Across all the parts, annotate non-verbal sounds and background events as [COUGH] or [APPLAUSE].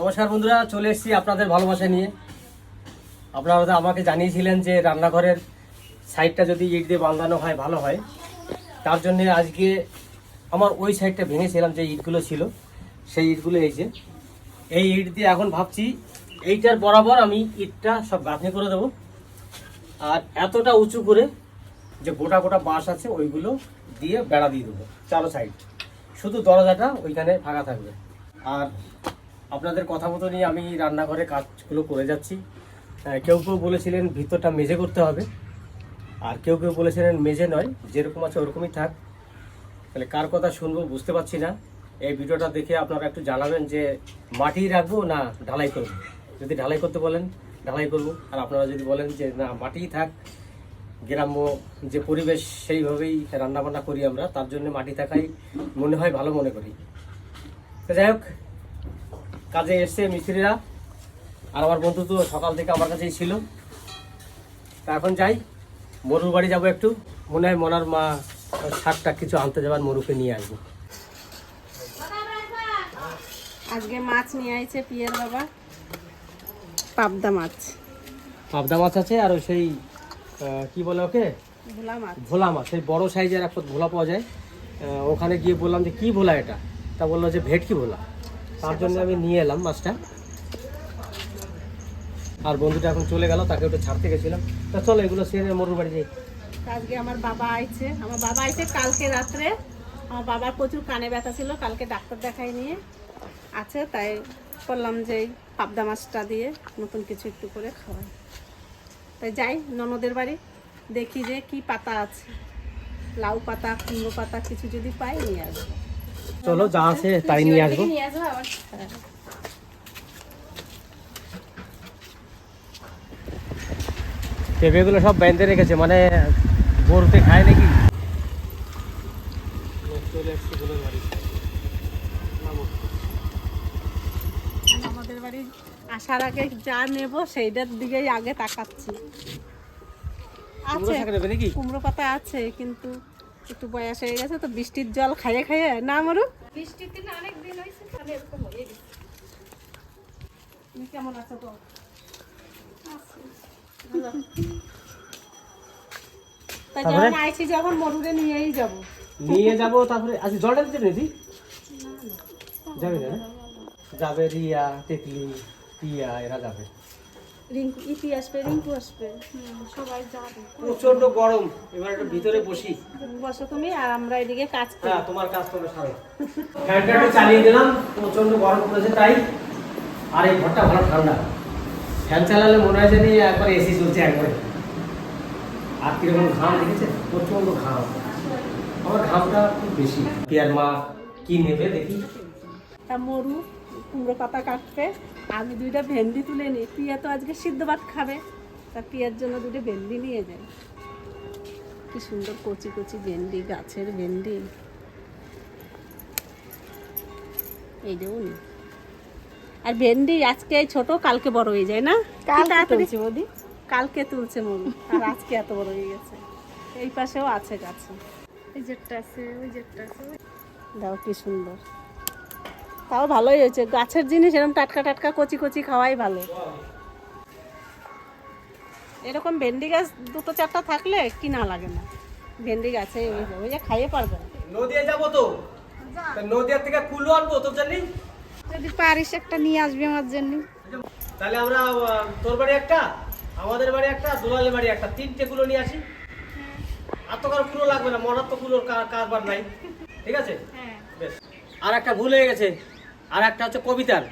নমস্কার বন্ধুরা, চলে এসেছি আপনাদের ভালোবাসা নিয়ে। আপনারা আমাকে জানিয়েছিলেন যে রান্নাঘরের সাইডটা যদি ইট দিয়ে বাঁধানো হয়, ভালো হয়। তার জন্য আজকে আমার ওই সাইডটা ভেঙেছিলাম যে ইটগুলো ছিল। সেই ইটগুলো এই যে, এই ইট দিয়ে এখন ভাবছি এইটার বরাবর আমি ইটটা সব গাঁথনি করে দেবো। আর এতটা উঁচু করে যে গোটা গোটা বাঁশ আছে, ওইগুলো দিয়ে বেড়া দিয়ে দেবো, চারো সাইড। শুধু দরজাটা ওইখানে ফাঁকা থাকবে। আর আপনাদের কথা মতো নিয়ে আমি রান্নাঘরে কাজগুলো করে যাচ্ছি। কেউ কেউ বলেছিলেন ভিতরটা মেজে করতে হবে। আর কেউ কেউ বলেছিলেন মেজে নয়, যেরকম আছে ওরকমই থাক। তাহলে কার কথা শুনব বুঝতে পারছি না। এই ভিডিওটা দেখে আপনারা একটু জানাবেন যে মাটি রাখব না ঢালাই করব। যদি ঢালাই করতে বলেন, ঢালাই করব। আর আপনারা যদি বলেন যে না, মাটিই থাক, গ্রাম্য যে পরিবেশ, সেইভাবেই রান্নাবান্না করি আমরা। তার জন্য মাটি থাকাই মনে হয় ভালো মনে করি। যাই হোক কাজে এসছে মিস্ত্রিরা। আর আমার বন্ধু তো সকাল থেকে আমার কাছেই ছিল। তা এখন যাই মরুর বাড়ি যাব একটু। মনে হয় মনার মা শাকটা কিছু আনতে যাবার মরুকে নিয়ে আসব। আজকে মাছ নিয়ে আইছে পিয়ের বাবা। পাবদা মাছ। পাবদা মাছ আছে আর ওই সেই কি বলে ওকে? ভোলা মাছ। ভোলা মাছ সেই বড় সাইজের একটা ভোলা পাওয়া যায়। ওখানে গিয়ে বললাম যে কি ভোলা এটা? তা বলল যে ভেটকি ভোলা। তার জন্য আমি নিয়ে এলাম মাছটা। আর বন্ধুটা এখন চলে গেল, তাকে ওটা ছাড়তে গেছিলাম। তা চলো এগুলো সেরে মরুর বাড়ি যাই। আজকে আমার বাবা আইছে। আমার বাবা আইছে কালকে রাত্রে। আমার বাবার প্রচুর কানে ব্যথা ছিল, কালকে ডাক্তার দেখাই নিয়ে আছে, তাই করলাম যে পাবদা মাছটা দিয়ে নতুন কিছু একটু করে খাওয়াই। তাই যাই, ননদের বাড়ি, দেখি যে কি পাতা আছে। লাউ পাতা, কুমড়ো পাতা কিছু যদি পাই নিয়ে আসব। চলো যা আছে তাই নিয়ে আসব। পেঁপেগুলো সব বেঁধে রেখেছে মানে গরুতে খায় নাকি। আমাদের বাড়ি আসার আগে যা নেব সেইটার দিকেই আগে তাকাচ্ছি আছে কুমড়ো পাতা আছে কিন্তু একটু বয়স হয়ে গেছে তো বৃষ্টির জল খাইয়ে খাইয়ে না মরু? বৃষ্টির দিনে অনেক দিন হয়েছে তাহলে এরকম হয়ে গেছে। তুমি কেমন আছো তো যখন আইছি যখন মরুরে নিয়েই যাব। নিয়ে যাব তারপরে আচ্ছা জলটা দিতে নিয়েছি যাবে না? যাবে রিয়া তেতলি টিয়া এরা যাবে। রিঙ্কু ইপি আসবে রিঙ্কু আসবে। সবাই যাবে প্রচণ্ড গরম। এবার একটু ভিতরে বসি। বসো তুমি আর আমরা এদিকে কাজ করি। হ্যাঁ তোমার কাজ তোমরা সারো। ফ্যানটা একটু চালিয়ে দিলাম। প্রচণ্ড গরম পড়েছে তাই। আর এই ঘরটা ভালো ঠান্ডা। ফ্যান চালালে মনে হয় জানি একবার এসি চলছে একবারে। আর কীরকম ঘাম দেখেছে প্রচণ্ড ঘাম। আমার ঘামটা খুব বেশি। পিয়ার মা কি নেবে দেখি। তা মরু কুমড়ো পাতা কাটবে। আমি দুইটা ভেন্ডি তুলে নিই। পিয়া তো আজকে সিদ্ধ ভাত খাবে তা পিয়ার জন্য দুটো ভেন্ডি নিয়ে যাই। কি সুন্দর কচি কচি ভেন্ডি গাছের ভেন্ডি। এই যে উনি। আর ভেন্ডি আজকে ছোট কালকে বড় হয়ে যায় না? তাড়াতাড়ি? বৌদি। কালকে তুলছে মরু আর আজকে এত বড় হয়ে গেছে। এই পাশেও আছে গাছে। এই জেটটা আছে ওই জেটটা আছে দাও কি সুন্দর। তাও ভালোই হয়েছে। গাছের জিনিস এরকম টাটকা টাটকা কচি কচি খাওয়াই ভালো। এরকম ভেন্ডি গাছ দুটো চারটা থাকলে কিনা লাগে না। ভেন্ডি গাছে ওই যে- খাইয়ে পারবে। নদিয়া যাব তো? নদিয়া থেকে কুলো আনব তো জানি যদি পারিস একটা নিয়ে আসবি আমার জন্য। তাহলে আমরা তোর বাড়ি একটা আমাদের বাড়ি একটা দুলালের বাড়ি একটা তিনটে কুলো নিয়ে আসি। আর তো কারও কুলো লাগবে না মরার তো কুলোর কারবার নাই। ঠিক আছে? হ্যাঁ। বেশ। আর একটা ভুল হয়ে গেছে। আর একটা হচ্ছে কবিতার।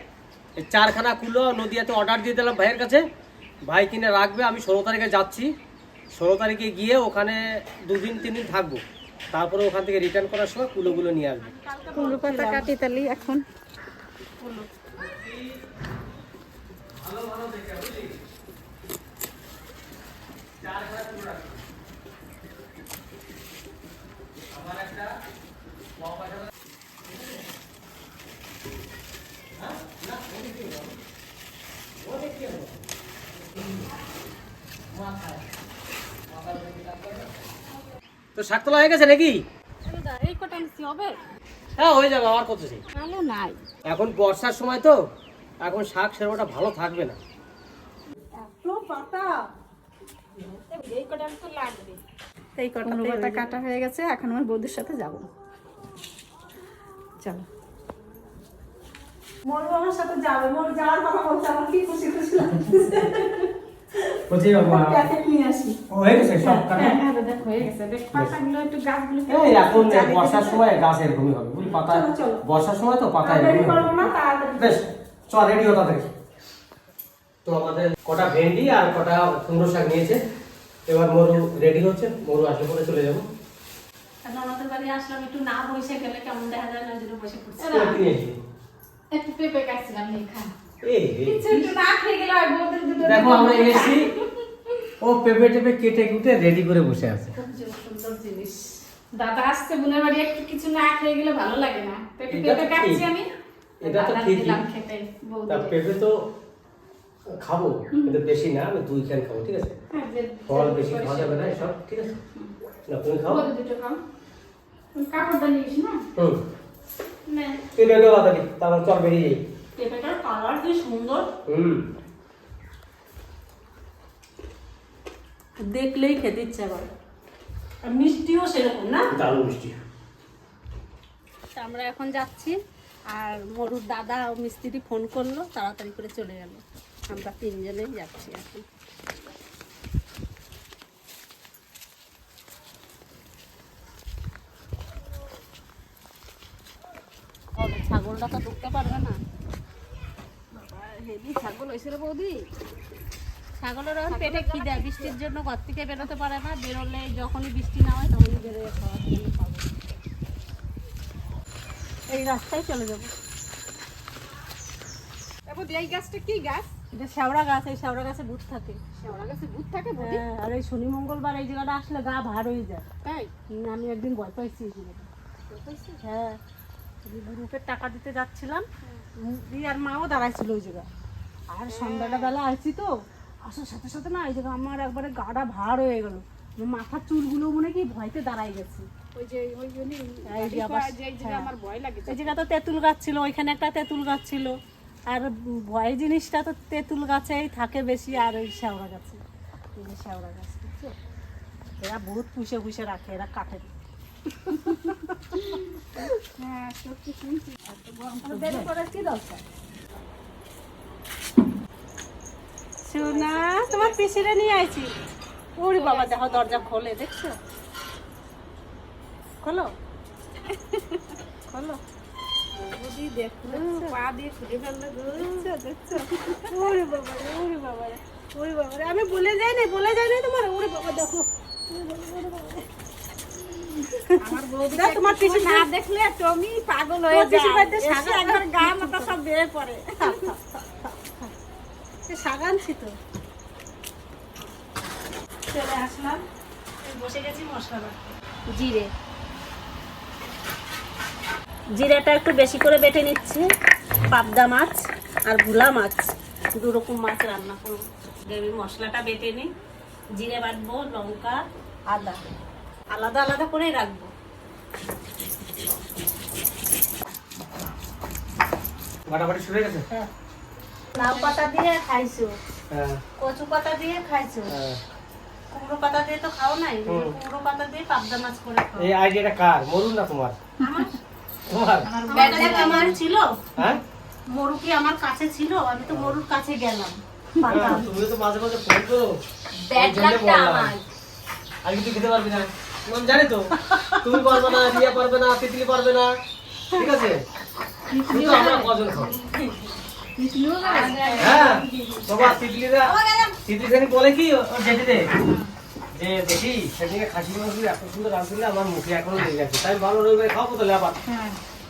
এই চারখানা কুলো নদিয়াতে অর্ডার দিয়ে দিলাম ভাইয়ের কাছে। ভাই কিনে রাখবে আমি ষোলো তারিখে যাচ্ছি। ষোলো তারিখে গিয়ে ওখানে দুদিন তিন দিন থাকব। তারপরে ওখান থেকে রিটার্ন করার সময় কুলোগুলো নিয়ে আসব। কুমড়ো পাতা কাটি তালি এখন। তোলা হয়ে গেছে নাকি? এই কটা হবে? হ্যাঁ হয়ে যাবে আমার কত সেই। আলু নাই। এখন বর্ষার সময় তো এখন শাক সেরকমটা ভালো থাকবে না। এই কটা কুমড়ো পাতা কাটা হয়ে গেছে এখন আমার বৌদির সাথে যাব। চলো। মোর বাবার সাথে যাবে মোর যাওয়ার কথা বলছে আমার কি খুশি খুশি লাগছে। হয়ে গেছে সব কাটা হ্যাঁ হ্যাঁ এই এখন বর্ষার সময় গাছ এরকমই হবে বুঝলি? পাতা চলো, চলো। বর্ষার সময় তো পাতা এরকমই হবে। বেশ চল রেডি হতা দেখি তো আমাদের কটা ভেন্ডি আর কটা কুমড়ো শাক নিয়েছে। এবার মরু রেডি হচ্ছে মরু আসলে পরে চলে যাব। ননদের বাড়ি আসলাম একটু না বসে গেলে কেমন দেখা যায় না বসে পড়ছি? একটু পেঁপে কাটছিলাম এই দেখো আমরা ও পেঁপে টেপে কেটে কুটে রেডি করে বসে আছে। সুন্দর জিনিস। দাদা আসছে বোনের বাড়ি একটু কিছু না খেয়ে গেলে ভালো লাগে না। পেঁপে এটা পেঁপে কাটছি আমি। এটা তো খেতে তা পেঁপে তো খাব কিন্তু বেশি না আমি দুই খান খাব ঠিক আছে? হ্যাঁ, ফল বেশি খাওয়া যাবে না এসব ঠিক আছে? না তুমি খাও। দুটো খাও। কাপড়টা না? হুম। নে। তুই রেডি হওয়া দেখি তারপর চল বেরিয়ে যাই। পেঁপেটার কালার কি সুন্দর? হুম। দেখলেই খেতে ইচ্ছা করে। আর মিষ্টিও সেরকম না? দারুণ মিষ্টি। আমরা এখন যাচ্ছি আর মরুর দাদা ও মিস্ত্রি ফোন করল তাড়াতাড়ি করে চলে গেল। আমরা তিনজনেই যাচ্ছি এখন। ছাগলটা তো ঢুকতে পারবে না? হেভি ছাগল হয়েছে বৌদি। ছাগলের এখন পেটে খিদে বৃষ্টির জন্য ঘর থেকে বেরোতে পারে না বেরোলে যখনই বৃষ্টি না হয় তখনই বেরোয় খাওয়ার জন্য এই রাস্তায় চলে যাব। এই গাছটা কি গাছ? এটা শ্যাওড়া গাছ এই শ্যাওড়া গাছে ভূত থাকে। শেওড়া গাছে ভূত থাকে হ্যাঁ, আর এই শনি মঙ্গলবার এই জায়গাটা আসলে গা ভার হয়ে যায়। তাই? আমি একদিন ভয় পাইছি এই জায়গাটা। হ্যাঁ গ্রুপের টাকা দিতে যাচ্ছিলাম। আর মাও দাঁড়াইছিল ওই জায়গায়। আর সন্ধ্যাটা বেলা আসছি তো আসার সাথে সাথে না এই জায়গা আমার একবারে গাটা ভার হয়ে গেল। মাথার চুলগুলো মনে কি ভয়তে দাঁড়াই গেছে। ওই যে ওই জায়গায় হ্যাঁ। আমার ভয় লাগে এই জায়গা তো তেঁতুল গাছ ছিল ওইখানে একটা তেঁতুল গাছ ছিল। আর ভয় জিনিসটা তো তেঁতুল গাছেই থাকে বেশি আর ওই শ্যাওড়া গাছে। শ্যাওড়া গাছ বুঝছ? এরা বহুত পুষে পুষে রাখে এরা কাটে না। হ্যাঁ সত্যি শুনছি। দেরি করার কি দরকার? সোনা তোমার পিসিরে নিয়ে আইছি। ওরে বাবা দেখো দরজা খোলে দেখছ? খোলো। খোলো। বৌদি দেখো পা দিয়ে খুঁজে ফেললে দেখছ দেখছ? [LAUGHS] ওরে বাবা রে ওরে বাবা ওরে বাবা আমি বলে যাই না বলে যাই না তোমার। ওরে বাবা দেখো। তোমার পিসি না দেখলে তুমি পাগল হয়ে তোমার পিসির যাও বাড়িতে এসে সাগা- একবার গা মাথা সব বেয়ে পড়ে। সাগানছি তো। চলে আসলাম। বসে গেছি মশলা বাটতে। জিরে। জিরেটা একটু বেশি করে বেটে নিচ্ছে। পাবদা মাছ আর ভোলা মাছ। দু রকম মাছ রান্না করব। মশলাটা বেটে নিই। জিরে বাটবো লঙ্কা আদা। আলাদা আলাদা করেই রাখব। বাটাবাটি শুরু গেছে? লাউ পাতা দিয়ে খাইছো? হ্যাঁ। কচু পাতা দিয়ে খাইছো? হ্যাঁ। কুমড়ো পাতা দিয়ে তো খাও নাই? কুমড়ো পাতা দিয়ে পাবদা মাছ করে খাও। এই আইডিয়াটা কার? মরুন না তোমার? তোমার? আমার ছিল। হ্যাঁ? মরু কি আমার কাছে ছিল? আমি তো মরুর কাছে গেলাম। হ্যাঁ, তুমি তো মাঝে মাঝে ফোন করো ব্যাড। আমার। খেতে পারবি না। আমি জানি তো। তুমি পারবে না রিয়া পারবে না তিতলি পারবে না। ঠিক আছে? কিন্তু আমরা কজন খাব? হ্যাঁ বাবা তিতলিরা তিতলি খানি বলে কি? যে দেখি সেদিকে খাসি মাংস এত সুন্দর রাঁধছিল আমার মুখে এখনও লেগে গেছে। তাই ভালো রবিবার খাব তাহলে আবার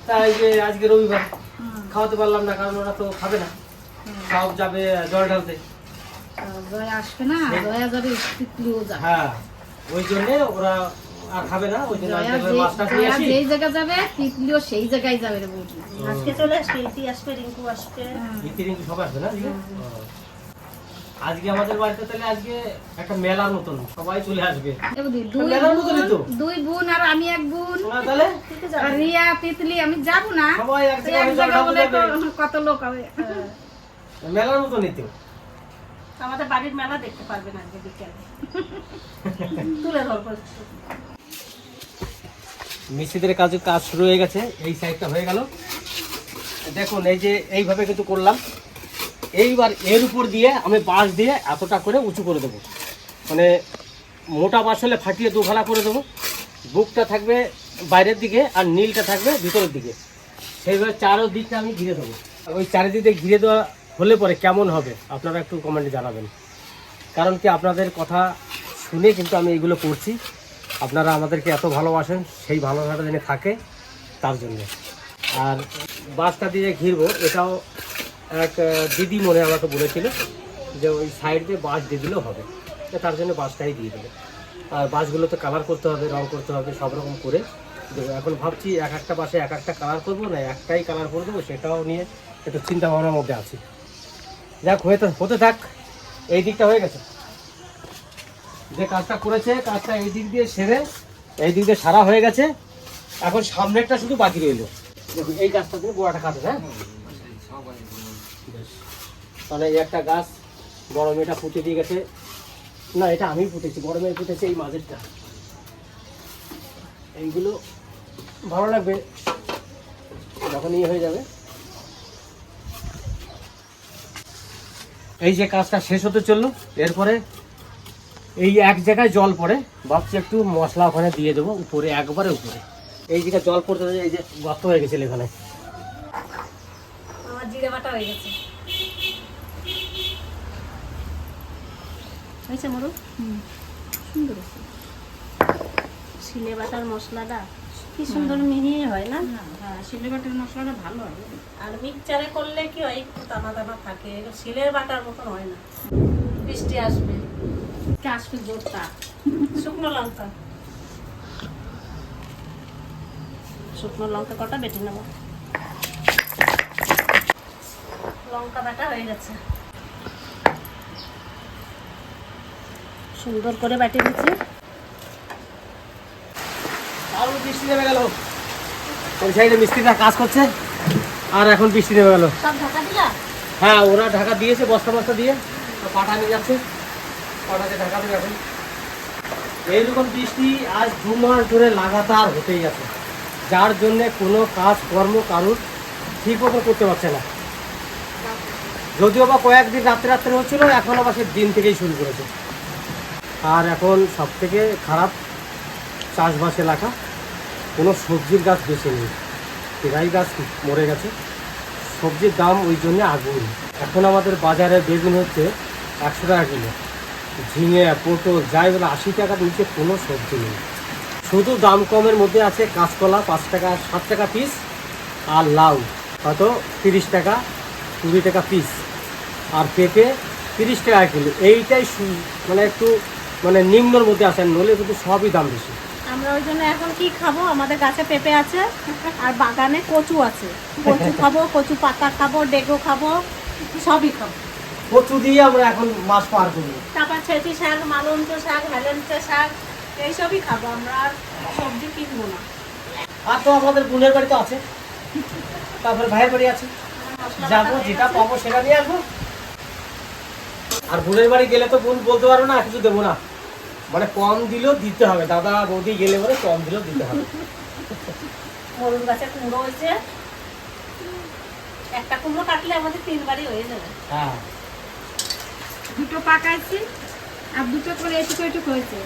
তাই যে আজকে রবিবার খাওয়াতে পারলাম না কারণ ওরা তো খাবে না। সব যাবে জল ঢালতে। আসবে না যাবে। হ্যাঁ ওই জন্য ওরা আর খাবে না ওই জন্য মাছটা আসি যেই জায়গা যাবে তিতলিও সেই জায়গায় যাবে রে বৌদি। আজকে চলে আসবে ইতি আসবে রিঙ্কু আসবে। ইতি রিঙ্কু সব আসবে না আজকে? আমাদের বাড়িতে তাহলে আজকে একটা মেলার মতন সবাই চলে আসবে। দুই মেলার মতনই তো। বোন দুই বোন আর আমি এক বোন। তাহলে। আর রিয়া তিতলি আমি যাব না। সবাই এক জায়গা বলে কত লোক হবে। মেলার মতো নিতেও আমাদের বাড়ির মেলা দেখতে পারবেন আজকে বিকেলে। তুলে ধরবো। মিস্ত্রিদের কাজ কাজ শুরু হয়ে গেছে, এই সাইডটা হয়ে গেল। দেখুন, এই যে এইভাবে কিন্তু করলাম। এইবার এর উপর দিয়ে আমি বাঁশ দিয়ে এতটা করে উঁচু করে দেবো। মানে মোটা বাঁশ হলে ফাটিয়ে দুখালা করে দেবো। বুকটা থাকবে বাইরের দিকে আর নীলটা থাকবে ভিতরের দিকে। সেইভাবে চারো দিকটা আমি ঘিরে দেবো। ওই চারিদিকে ঘিরে দেওয়া হলে পরে কেমন হবে, আপনারা একটু কমেন্টে জানাবেন। কারণ কি আপনাদের কথা শুনে কিন্তু আমি এগুলো করছি। আপনারা আমাদেরকে এত ভালোবাসেন, সেই ভালোবাসাটা যেন থাকে তার জন্য। আর বাসটা দিয়ে ঘিরবো, এটাও এক দিদি মনে আমাকে বলেছিল যে ওই সাইড দিয়ে বাস দিয়ে দিলেও হবে। তার জন্য বাসটাই দিয়ে দেবে আর বাসগুলো তো কালার করতে হবে, রং করতে হবে, সব রকম করে। এখন ভাবছি এক একটা বাসে এক একটা কালার করব না, একটাই কালার করে দেবো, সেটাও নিয়ে একটু চিন্তা ভাবনার মধ্যে আছি। যাক, হয়ে তো- হতে থাক। এই দিকটা হয়ে গেছে। যে কাজটা করেছে, কাজটা এই দিক দিয়ে সেরে, এই দিক দিয়ে সারা হয়ে গেছে। এখন সামনেরটা শুধু বাকি রইল। এই গাছটা দিয়ে গোড়াটা কাটে হ্যাঁ। তাহলে এই একটা গাছ, বড় মেয়েটা পুঁতে দিয়ে গেছে। না, এটা আমি পুঁতেছি, বড় মেয়ে এই মাঝেরটা। এইগুলো ভালো লাগবে। যখন ইয়ে হয়ে যাবে। এই যে কাজটা শেষ হতে চলল, এরপরে এই এক জায়গায় জল পড়ে। ভাবছি একটু মশলা ওখানে দিয়ে দেবো উপরে একবারে উপরে। এই জায়গায় জল পড়তে এই যে গর্ত হয়ে গেছিল এখানে। আমার জিরে বাটা হয়ে গেছে। হয়েছে মরু সুন্দর শিলে বাটার মশলাটা কি সুন্দর মিহি হয় না? হ্যাঁ শিলে বাটের মশলাটা ভালো হয়। আর মিক্সচারে করলে কি হয় একটু দানা দানা থাকে শিলের বাটার মতন হয় না। বৃষ্টি আসবে। আসবে জোরটা শুকনো লঙ্কা। শুকনো লঙ্কা কটা বেটে নেব? লঙ্কা বাটা হয়ে গেছে। সুন্দর করে বাটি দিচ্ছি আরও বৃষ্টি নেমে গেল। ওই সাইডে মিস্ত্রিরা কাজ করছে আর এখন বৃষ্টি নেমে গেল। সব ঢাকা দিলা? হ্যাঁ ওরা ঢাকা দিয়েছে বস্তা বস্তা দিয়ে তো পাঠা নিয়ে যাচ্ছে। পাঠাতে ঢাকা এইরকম বৃষ্টি আজ দু মাস ধরে লাগাতার হতেই আছে। যার জন্য কোনো কাজ, কর্ম কারুর ঠিক মতো করতে পারছে না। যদিও বা কয়েকদিন রাত্রে রাত্রে হচ্ছিল, এখন আবার সে দিন থেকেই শুরু করেছে। আর এখন সব থেকে খারাপ চাষবাস এলাকা, কোনো সবজির গাছ বেশি নেই। পেঁয়াজ গাছ মরে গেছে। সবজির দাম ওই জন্য আগুন। এখন আমাদের বাজারে বেগুন হচ্ছে একশো টাকা কিলো। ঝিঙে, পটল, যাই বলে, আশি টাকার নিচে কোনো সবজি নেই। শুধু দাম কমের মধ্যে আছে কাঁচকলা পাঁচ টাকা, সাত টাকা পিস আর লাউ হয়তো তিরিশ টাকা, কুড়ি টাকা পিস আর পেঁপে, তিরিশ টাকা কিলো। এইটাই মানে একটু মানে নিম্নর মধ্যে আছে নলে কিন্তু সবই দাম বেশি। আমরা ওই জন্য এখন কি খাব? আমাদের গাছে পেঁপে আছে আর বাগানে কচু আছে। কচু খাব, কচু পাতা খাব, ডেগো খাব, সবই খাব। কচু দিয়ে আমরা এখন মাছ পার করব তারপর ছেঁচি শাক মালঞ্চ শাক হেলেঞ্চে শাক এইসবই খাব আমরা আর সবজি কিনবো না। আর তো আমাদের বোনের বাড়ি তো আছে। তারপরে ভাইয়ের বাড়ি আছে। যাব যেটা পাবো সেটা নিয়ে আসব। আর বোনের বাড়ি গেলে তো বোন বলতে পারো না কিছু দেবো না। মানে কম দিলেও দিতে হবে। দাদা বৌদি গেলে বলে কম দিলেও দিতে হবে। মরুন গাছে কুমড়ো হয়েছে। একটা কুমড়ো কাটলে আমাদের তিন বাড়ি হয়ে যাবে। হ্যাঁ। দুটো পাকাইছি আর দুটো করে এটুকু এটুকু হয়েছে।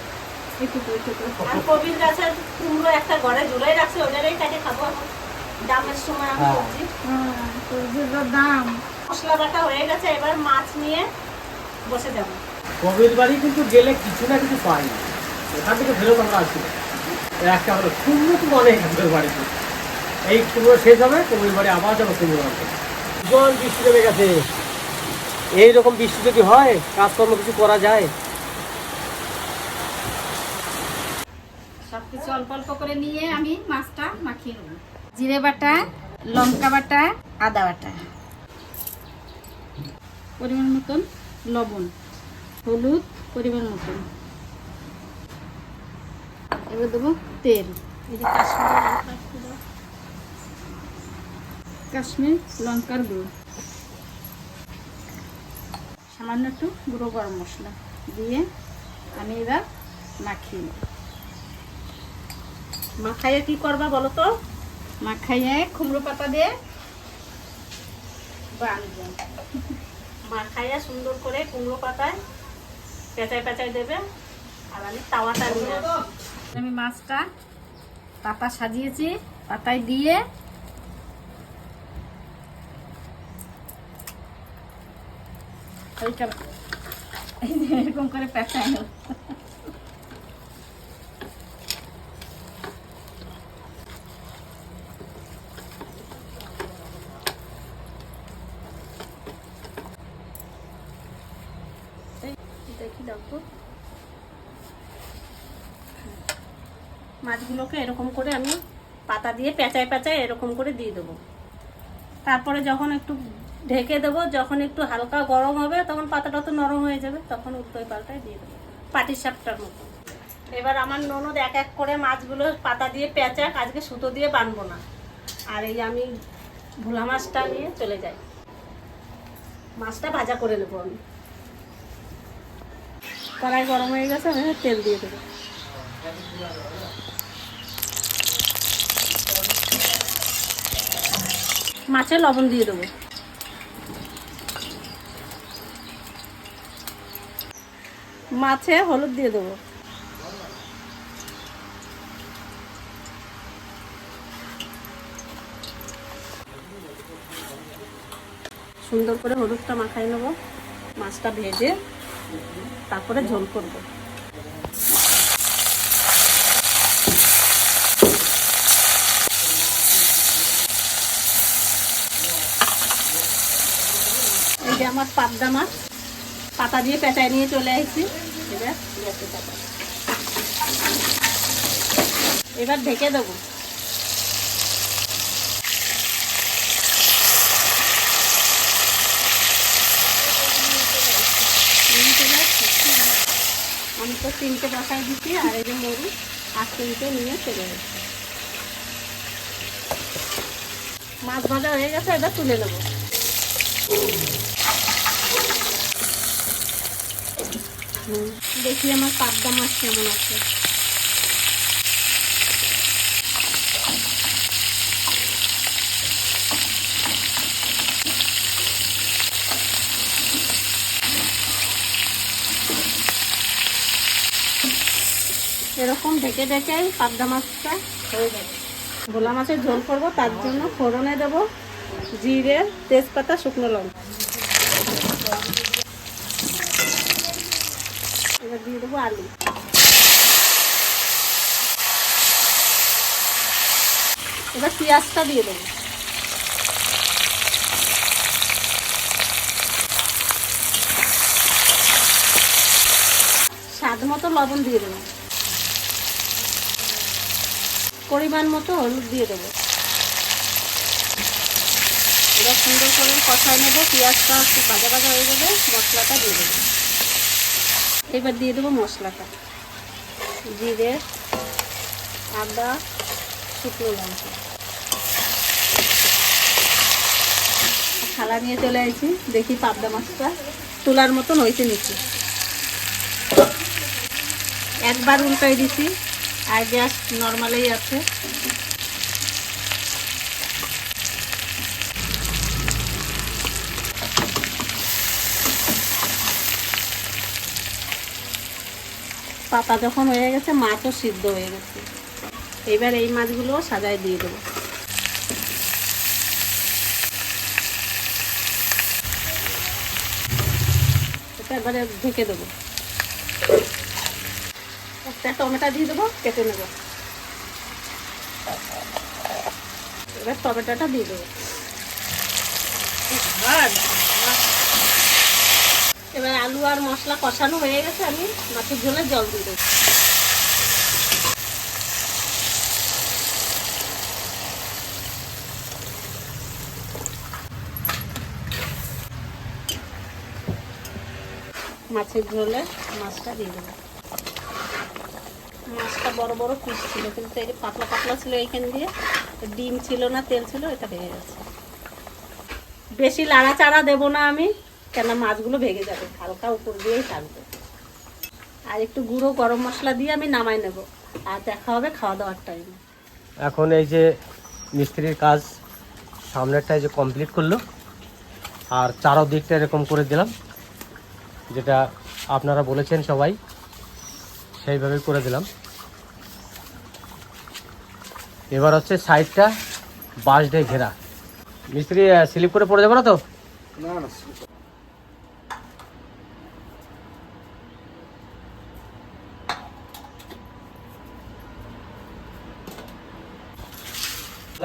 এটুকু এটুকু। আর কবির গাছের কুমড়ো একটা ঘরে ঝুলাই রাখছে ওটারই কাটে খাব দামের সময় আমি হ্যাঁ। সবজি হ্যাঁ সবজির দাম। মশলা বাটা হয়ে গেছে এবার মাছ নিয়ে বসে যাব। কবির বাড়ি কিন্তু গেলে কিছু না কিছু পাই। ওখান থেকে ফেরত আমরা আসি না। একটা হলো কুমড়ো তো অনেক কবির বাড়িতে এই কুমড়ো শেষ হবে কবির বাড়ি আবার যাব কুমড়ো ভীষণ বৃষ্টি নেমে গেছে। এইরকম বৃষ্টি যদি হয়, কাজকর্ম কিছু করা যায়? সব কিছু অল্প অল্প করে নিয়ে আমি মাছটা মাখিয়ে নেব। জিরে বাটা, লঙ্কা বাটা, আদা বাটা। পরিমাণ মতন লবণ, হলুদ পরিমাণ মতন। এবার দেবো তেল। এই। কাশ্মীর লঙ্কার গুঁড়ো। সামান্য একটু গুঁড়ো গরম মশলা দিয়ে আমি এবার মাখিয়ে নেব। মাখাইয়ে কি করবা বলো তো? মাখাইয়ে কুমড়ো পাতা দিয়ে মাখাইয়া সুন্দর করে কুমড়ো পাতায় পেঁচায় পেঁচায় দেবে। আর আমি তাওয়াটা নিয়ে। আমি মাছটা পাতা সাজিয়েছি, পাতায় দিয়ে ওইটা এরকম করে পেঁচায় নেব মাছগুলোকে এরকম করে আমি পাতা দিয়ে পেঁচায় পেঁচায় এরকম করে দিয়ে দেবো। তারপরে যখন একটু ঢেকে দেবো, যখন একটু হালকা গরম হবে, তখন পাতাটা তো নরম হয়ে যাবে, তখন উল্টোয় পাল্টায় দিয়ে দেবো, পাটির সাপটার মতো। এবার আমার ননদ এক এক করে মাছগুলো পাতা দিয়ে পেঁচাক, আজকে সুতো দিয়ে বানবো না। আর এই আমি ভোলা মাছটা নিয়ে চলে যাই। মাছটা ভাজা করে নেব আমি। কড়াই গরম হয়ে গেছে, আমি তেল দিয়ে দেবো। মাছে লবণ দিয়ে দেবো। মাছে হলুদ দিয়ে দেবো। সুন্দর করে হলুদটা মাখাই নেব। মাছটা ভেজে তারপরে ঝোল করব। এই যে আমার পাবদা মাছ। পাতা দিয়ে পেঁচায় নিয়ে চলে আসছি এবার। এবার ঢেকে দেবো। আমি তো তিনটে বসাই দিচ্ছি আর এই যে মরু, আর তিনটে নিয়ে চলে গেছে মাছ ভাজা হয়ে গেছে, এবার তুলে নেব। দেখি আমার পাবদা মাছ কেমন আছে। এরকম ঢেকে ঢেকে পাবদা মাছটা হয়ে যাবে। ভোলা মাছের ঝোল করব, তার জন্য ফোড়নে দেবো জিরে, তেজপাতা, শুকনো লঙ্কা। এবার দিয়ে দেবো আলু। এবার পেঁয়াজটা দিয়ে দেবো। স্বাদ মতো লবণ দিয়ে দেবো। পরিমাণ মতো হলুদ দিয়ে দেবো। এবার সুন্দর করে কষায় নেব। পেঁয়াজটা একটু ভাজা ভাজা হয়ে যাবে মশলাটা দিয়ে দেবো। এবার দিয়ে দেবো মশলাটা। জিরে, আদা, শুকনো লঙ্কা। থালা নিয়ে চলে আসি দেখি পাবদা মাছটা তোলার মতন হয়েছে নিচে একবার উল্টাই দিছি, আর গ্যাস নর্মালেই আছে। পাতা যখন হয়ে গেছে, মাছও সিদ্ধ হয়ে গেছে। এবার এই মাছগুলো সাজায় দিয়ে দেবো। এবারে ঢেকে দেবো। একটা টমেটো দিয়ে দেবো, কেটে নেব। এবার টমেটোটা দিয়ে দেবো। এবার আলু আর মশলা কষানো হয়ে গেছে, আমি মাছের ঝোলে জল দিয়ে দেবো। মাছের ঝোলে মাছটা দিয়ে দেবো। মাছটা বড় বড় পিস ছিল, কিন্তু এই যে পাতলা পাতলা ছিল এইখান দিয়ে, ডিম ছিল না, তেল ছিল, এটা হয়ে গেছে। বেশি লাড়াচাড়া দেবো না আমি। কেন মাছগুলো ভেঙে যাবে হালকা উপর দিয়েই থাকবে। আর একটু গুঁড়ো গরম মশলা দিয়ে আমি নামাই নেব আর দেখা হবে খাওয়া দাওয়ার টাইমে এখন এই যে মিস্ত্রির কাজ সামনেরটাই যে কমপ্লিট করল আর চারো দিকটা এরকম করে দিলাম যেটা আপনারা বলেছেন সবাই সেইভাবে করে দিলাম। এবার হচ্ছে সাইডটা বাঁশ দিয়ে ঘেরা। মিস্ত্রি স্লিপ করে পড়ে যাবে না তো?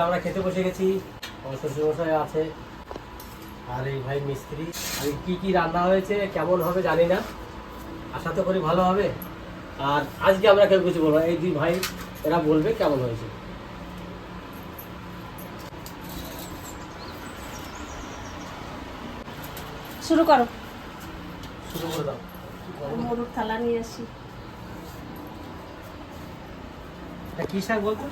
আমরা খেতে বসে গেছি। আমার শ্বশুরমশাই আছে। আর এই ভাই মিস্ত্রি। আর কি কি রান্না হয়েছে কেমন হবে জানি না। আশা তো করি ভালো হবে। আর আজকে আমরা কেউ কিছু বলব এই দুই ভাই এরা বলবে কেমন হয়েছে। শুরু করো। শুরু করে দাও। মরুর থালা নিয়ে আসি। কি শাক বলতো?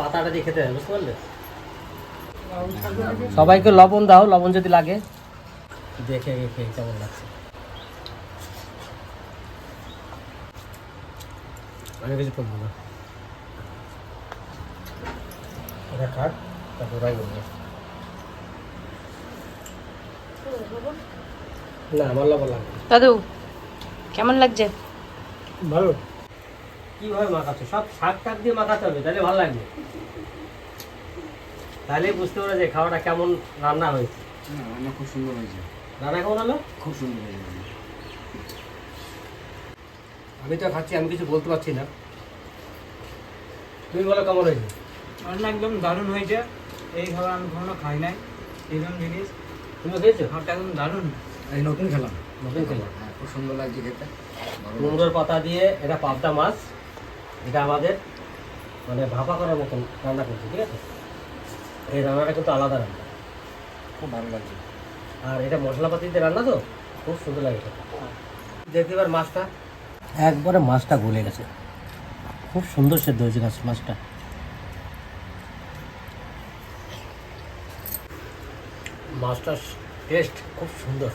পাতাটা দিয়ে খেতে পারলে? সবাইকে লবণ দাও, লবণ যদি লাগে। দেখে দেখে কেমন লাগছে। আমি কিছু করব না। ওরাই বলবে না, আমার লবণ লাগবে। দাদু কেমন লাগছে? ভালো। কীভাবে মাখাচ্ছে? সব শাক টাক দিয়ে মাখাতে হবে তাহলে ভালো লাগবে। তাহলে বুঝতে পারবে যে খাওয়াটা কেমন রান্না হয়েছে। রান্না খুব সুন্দর হয়েছে। রান্না কেমন হলো? খুব সুন্দর হয়েছে আমি তো খাচ্ছি আমি কিছু বলতে পারছি না। তুমি বলো কেমন হয়েছে? রান্না একদম দারুণ হয়েছে। এই খাবার আমি কখনো খাই নাই এইরকম জিনিস। তুমি খেয়েছো? খাবারটা একদম দারুণ। এই নতুন খেলাম নতুন খেলে হ্যাঁ খুব সুন্দর লাগছে খেতে। কুমড়োর পাতা দিয়ে এটা পাবদা মাছ এটা আমাদের মানে ভাপা করার মতন রান্না করছি ঠিক আছে? এই রান্নাটা কিন্তু আলাদা রান্না। খুব ভালো লাগছে। আর এটা মশলাপাতি দিয়ে রান্না তো? খুব সুন্দর লাগে খেতে। দেখতে এবার মাছটা। একবারে মাছটা গলে গেছে। খুব সুন্দর সেদ্ধ হয়েছে গাছ মাছটা। মাছটার টেস্ট খুব সুন্দর।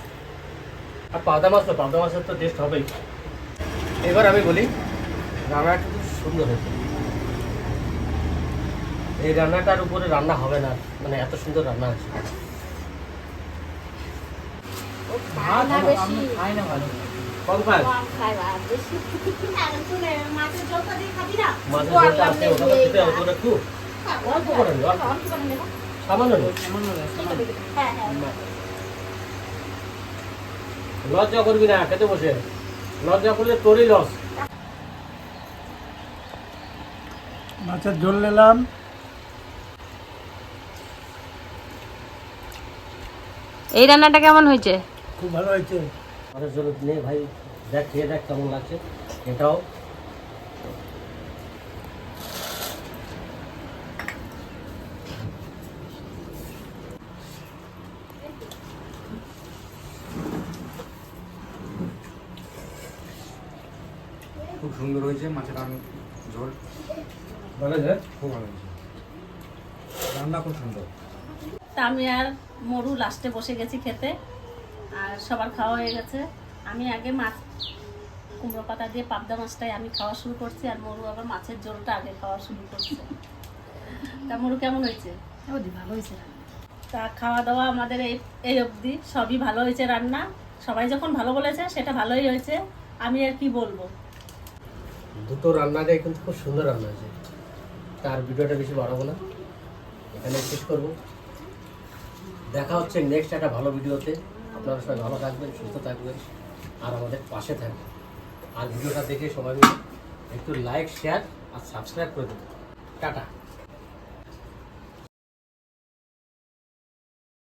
আর পাবদা মাছ তো পাবদা মাছের তো টেস্ট হবেই। এবার আমি বলি রান্নাটা খুব সুন্দর হয়েছে। এই রান্নাটার উপরে রান্না হবে না মানে এত সুন্দর রান্না আছে। ওটা তো খেতে হবে ওটা একটু অল্প করে নিও, অল্প। অল্প করে নেব। সামান্য নিও। কেমন হলো হ্যাঁ হ্যাঁ লজ্জা করবি না খেতে বসে। লজ্জা করলে তোরই লস মাছের ঝোল নিলাম। এই রান্নাটা কেমন হয়েছে? খুব ভালো হয়েছে। মাছের ঝোল নে ভাই দেখ খেয়ে দেখ কেমন লাগছে। এটাও খুব সুন্দর হয়েছে মাছের রান- ঝোল। ভালো যে খুব ভালো হয়েছে রান্না খুব সুন্দর। তা আমি আর মরু লাস্টে বসে গেছি খেতে আর সবার খাওয়া হয়ে গেছে। আমি আগে মাছ কুমড়ো পাতা দিয়ে পাবদা মাছটাই আমি খাওয়া শুরু করছি আর মরু আবার মাছের ঝোলটা আগে খাওয়া শুরু করছে। তা মরু কেমন হয়েছে? ভালো হয়েছে তা খাওয়া দাওয়া আমাদের এই এই অবধি সবই ভালো হয়েছে রান্না। সবাই যখন ভালো বলেছে সেটা ভালোই হয়েছে। আমি আর কি বলব? দুটো রান্নাটাই কিন্তু খুব সুন্দর রান্না হয়েছে। তার ভিডিওটা বেশি বাড়াবো না। এখানে শেষ করব। দেখা হচ্ছে নেক্সট একটা ভালো ভিডিওতে। আপনারা সবাই ভালো থাকবেন, সুস্থ থাকবেন, আর আমাদের পাশে থাকবেন। আর ভিডিওটা দেখে সবাই একটু লাইক শেয়ার আর সাবস্ক্রাইব করে দেবেন। টাটা।